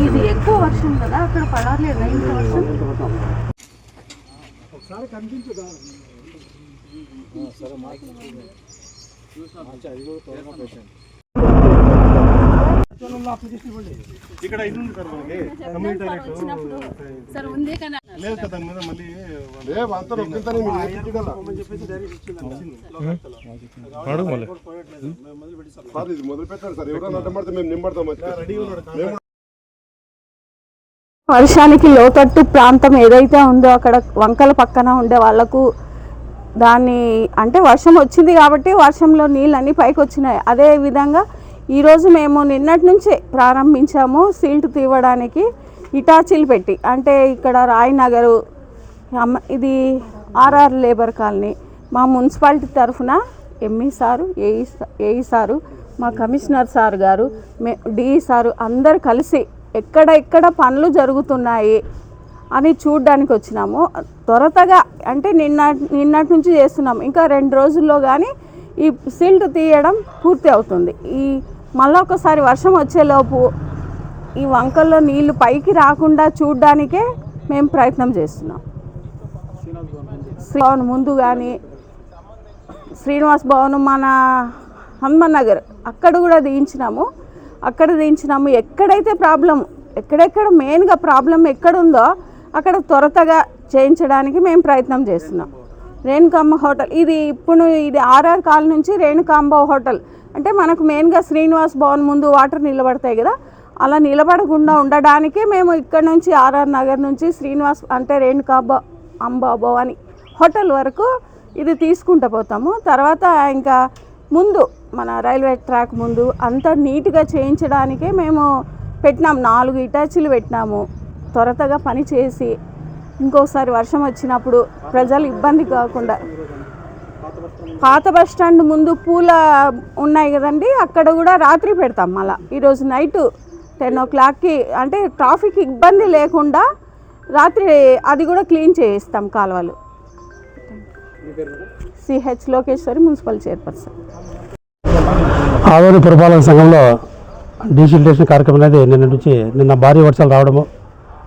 ఇది ఎక్కువ వర్షం కదా అక్కడ పడాలేదు ఇంత వర్షం. ఒకసారి కనిపించదా సరే మాకు అది కూడా అప్లికేషన్ ఇవ్వండి. ఇక్కడ ఇది ఉంది సార్ మనకి కమ్యూనిటీ టాయిలెట్ సార్ ఉంది కానీ లేదు కదా దాని మీద మళ్ళీ అని చెప్పేసి డైరెక్ట్ ఇచ్చింది సార్. ఇది మొదలు పెట్టండి సార్. ఎవరైనా అడ్డం మేము నింబడతాం రెడీగా ఉన్నాడు వర్షానికి లోతట్టు ప్రాంతం ఏదైతే ఉందో అక్కడ వంకల పక్కన ఉండే వాళ్ళకు దాన్ని అంటే వర్షం వచ్చింది కాబట్టి వర్షంలో నీళ్ళన్నీ పైకి వచ్చినాయి అదే విధంగా ఈరోజు మేము నిన్నటి నుంచే ప్రారంభించాము సీల్ట్ తీయడానికి ఇటాచీలు పెట్టి. అంటే ఇక్కడ రాయనగరు అమ్మ ఇది ఆర్ఆర్ లేబర్ కాలనీ. మా మున్సిపాలిటీ తరఫున ME sir AE AE sir మా కమిషనర్ సార్ గారు మే డిఈ సారు అందరు కలిసి ఎక్కడ ఎక్కడ పనులు జరుగుతున్నాయి అని చూడడానికి వచ్చినాము. త్వరతగా అంటే నిన్న నిన్నటి నుంచి చేస్తున్నాం. ఇంకా రెండు రోజుల్లో కానీ ఈ సిల్ట్ తీయడం పూర్తి అవుతుంది. ఈ మళ్ళీ ఒకసారి వర్షం వచ్చేలోపు ఈ వంకల్లో నీళ్ళు పైకి రాకుండా చూడ్డానికే మేము ప్రయత్నం చేస్తున్నాం. శ్రీభవన్ ముందు కానీ శ్రీనివాస్ భవన్ మన హనుమన్ నగర్ అక్కడ కూడా దించినాము. అక్కడ దించినాము. ఎక్కడైతే ప్రాబ్లం ఎక్కడెక్కడ మెయిన్గా ప్రాబ్లం ఎక్కడుందో అక్కడ త్వరతగా చేయించడానికి మేము ప్రయత్నం చేస్తున్నాం. రేణుకాంబ హోటల్ ఇది ఇప్పుడు ఇది ఆర్ఆర్ కాల్ నుంచి రేణుకాంబ హోటల్. అంటే మనకు మెయిన్గా శ్రీనివాస్ భవన్ ముందు వాటర్ నిలబడతాయి కదా అలా నిలబడకుండా ఉండడానికే మేము ఇక్కడ నుంచి ఆర్ఆర్ నగర్ నుంచి శ్రీనివాస్ అంటే రేణుకాబ అంబ భవాని హోటల్ వరకు ఇది తీసుకుంటూ పోతాము. తర్వాత ఇంకా ముందు మన రైల్వే ట్రాక్ ముందు అంత నీట్గా చేయించడానికే మేము పెట్టినాం. నాలుగు ఇటాచీలు పెట్టినాము. త్వరతగా పని చేసి ఇంకోసారి వర్షం వచ్చినప్పుడు ప్రజలు ఇబ్బంది కాకుండా పాత బస్ స్టాండ్ ముందు. పూల ఉన్నాయి కదండి అక్కడ కూడా రాత్రి పెడతాం మళ్ళా. ఈరోజు నైట్ టెన్ ఓ క్లాక్కి అంటే ట్రాఫిక్ ఇబ్బంది లేకుండా రాత్రి అది కూడా క్లీన్ చేయిస్తాం కాలువలు. CH Lokeshwari municipal chairperson. Adoni పురపాలక సంఘంలో డీసిల్టేషన్ కార్యక్రమం అనేది నిన్న నుంచి నిన్న భారీ వర్షాలు రావడము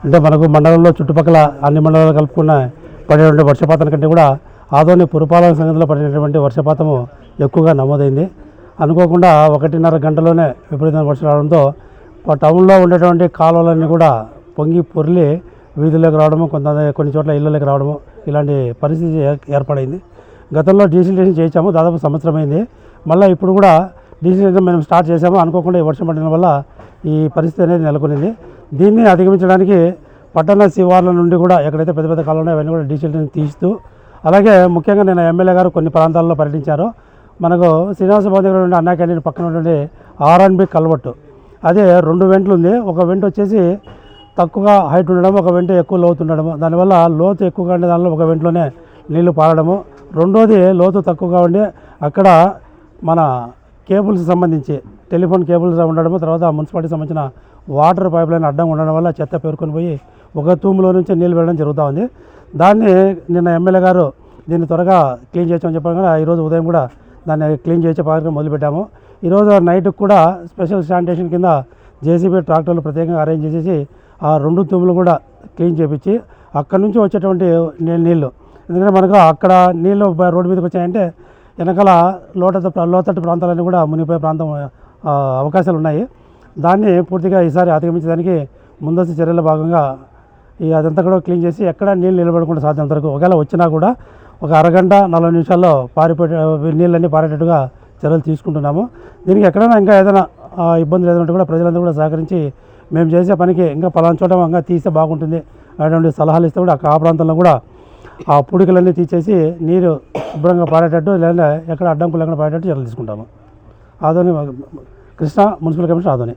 అంటే మనకు మండలంలో చుట్టుపక్కల అన్ని మండలాలు కలుపుకున్న పడేటువంటి వర్షపాతం కంటే కూడా ఆదోని పురపాలక సంఘంలో పడినటువంటి వర్షపాతము ఎక్కువగా నమోదైంది. అనుకోకుండా ఒకటిన్నర గంటలోనే విపరీతమైన వర్షం రావడంతో టౌన్లో ఉండేటువంటి కాలువలన్నీ కూడా పొంగి పొర్లి వీధుల్లోకి రావడము కొంత కొన్ని చోట్ల ఇళ్ళలోకి రావడము ఇలాంటి పరిస్థితి ఏ- ఏర్పడైంది. గతంలో డీజిటేషన్ చేయించాము దాదాపు సంవత్సరమైంది. మళ్ళీ ఇప్పుడు కూడా డీజిటేషన్ మేము స్టార్ట్ చేసాము అనుకోకుండా ఈ వర్షం పడడం వల్ల ఈ పరిస్థితి అనేది నెలకొనింది. దీన్ని అధిగమించడానికి పట్టణ శివార్ల నుండి కూడా ఎక్కడైతే పెద్ద పెద్ద కాలంలో అవన్నీ కూడా డీజిటేషన్ తీస్తూ అలాగే ముఖ్యంగా నేను ఎమ్మెల్యే గారు కొన్ని ప్రాంతాల్లో పర్యటించారు. మనకు శ్రీనివాస భవన్ దగ్గర ఉండే అన్నా క్యాంటీన్ పక్కన ఉండే ఆర్ఎన్బి కల్వట్టు. అదే రెండు వెంట్లు ఉంది. ఒక వెంట వచ్చేసి తక్కువగా హైట్ ఉండడం ఒక వెంట ఎక్కువ లోతు ఉండడము. దానివల్ల లోతు ఎక్కువగా ఉండే దానిలో ఒక వెంటలోనే నీళ్ళు పారడము. రెండోది లోతు తక్కువగా ఉండి అక్కడ మన కేబుల్స్ సంబంధించి టెలిఫోన్ కేబుల్స్ ఉండడము. తర్వాత మున్సిపాలిటీ సంబంధించిన వాటర్ పైప్ లైన్ అడ్డం ఉండడం వల్ల చెత్త పేరుకొని పోయి ఒక తూములో నుంచి నీళ్ళు వెళ్ళడం జరుగుతూ ఉంది. దాన్ని నిన్న ఎమ్మెల్యే గారు దీన్ని త్వరగా క్లీన్ చేయొచ్చని చెప్పడం కూడా ఈరోజు ఉదయం కూడా దాన్ని క్లీన్ చేసే కార్యక్రమం మొదలుపెట్టాము. ఈరోజు నైట్ కూడా స్పెషల్ శానిటేషన్ కింద జేసీబీ ట్రాక్టర్లు ప్రత్యేకంగా అరేంజ్ చేసేసి ఆ రెండు తూములు కూడా క్లీన్ చేపించి అక్కడ నుంచి వచ్చేటువంటి నీళ్ళు. ఎందుకంటే మనకు అక్కడ నీళ్ళు రోడ్డు మీదకి వచ్చాయంటే వెనకాల లోతట్టు లోతట్టు ప్రాంతాలన్నీ కూడా మునిగిపోయే ప్రాంతం అవకాశాలు ఉన్నాయి. దాన్ని పూర్తిగా ఈసారి అధిగమించడానికి ముందస్తు చర్యల భాగంగా ఈ అదంతా కూడా క్లీన్ చేసి ఎక్కడ నీళ్ళు నిలబడకుండా సాధ్యంత వరకు ఒకవేళ వచ్చినా కూడా ఒక అరగంట నలభై నిమిషాల్లో పారిపోయే నీళ్ళన్నీ పారేటట్టుగా చర్యలు తీసుకుంటున్నాము. దీనికి ఎక్కడైనా ఇంకా ఏదైనా ఆ, ఇబ్బందులు ఏదైనా కూడా ప్రజలందరూ కూడా సహకరించి మేము చేసే పనికి ఇంకా పలానా చోట ఇంకా తీస్తే బాగుంటుంది అటువంటి సలహాలు ఇస్తే కూడా ఆ ప్రాంతంలో కూడా ఆ పుడికలన్నీ తీసేసి నీరు శుభ్రంగా పారేటట్టు లేదా ఎక్కడ అడ్డంకులు ఎక్కడ పారేటట్టు చర్యలు తీసుకుంటాము. Adoni Krishna municipal commissioner Adoni.